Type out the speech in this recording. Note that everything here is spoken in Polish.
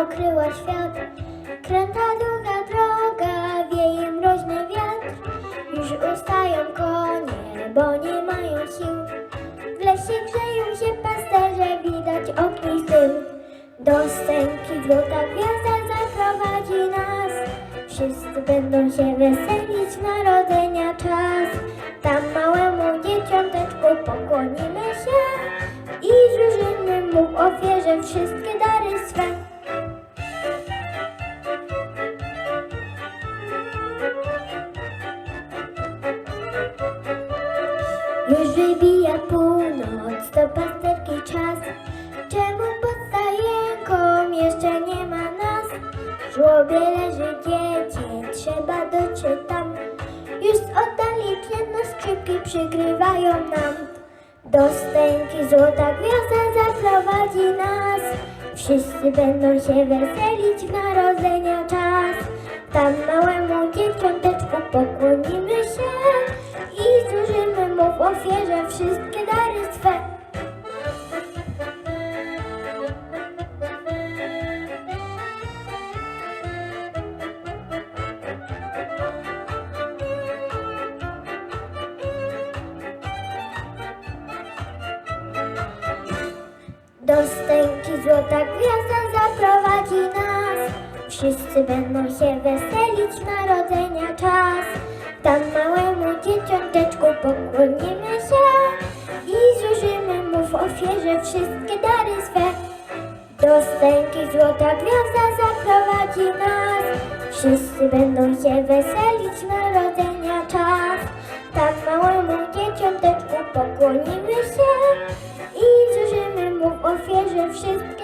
okryła świat. Kręta długa droga, wieje mroźny wiatr. Już ustają konie, bo nie mają sił. W lesie grzeją się pasterze, widać ognisk dym. Do stęki złota gwiazda zaprowadzi nas. Wszyscy będą się weselić w narodzenia czas. Tam małemu dzieciąteczku pokłonimy się ofierze wszystkie dary swe. Już wybija północ, to pasterki czas. Czemu pod stajenką jeszcze nie ma nas? W żłobie leży dziecię, trzeba dotrzeć tam. Już z oddali piękne skrzypki przygrywają nam. Do stęki złota gwiazda zaprowadzi nas. Wszyscy będą się weselić w narodzenia czas. Tam małemu dzieciąteczku pokłonimy się i złożymy mu w ofierze wszystkie dary swe. Do stęki złota gwiazda zaprowadzi nas. Wszyscy będą się weselić narodzenia czas. Tam małemu dzieciąteczku pokłonimy się i złożymy mu w ofierze wszystkie dary swe. Do stęki złota gwiazda zaprowadzi nas. Wszyscy będą się weselić narodzenia czas. Tak małemu dzieciąteczku pokłonimy się i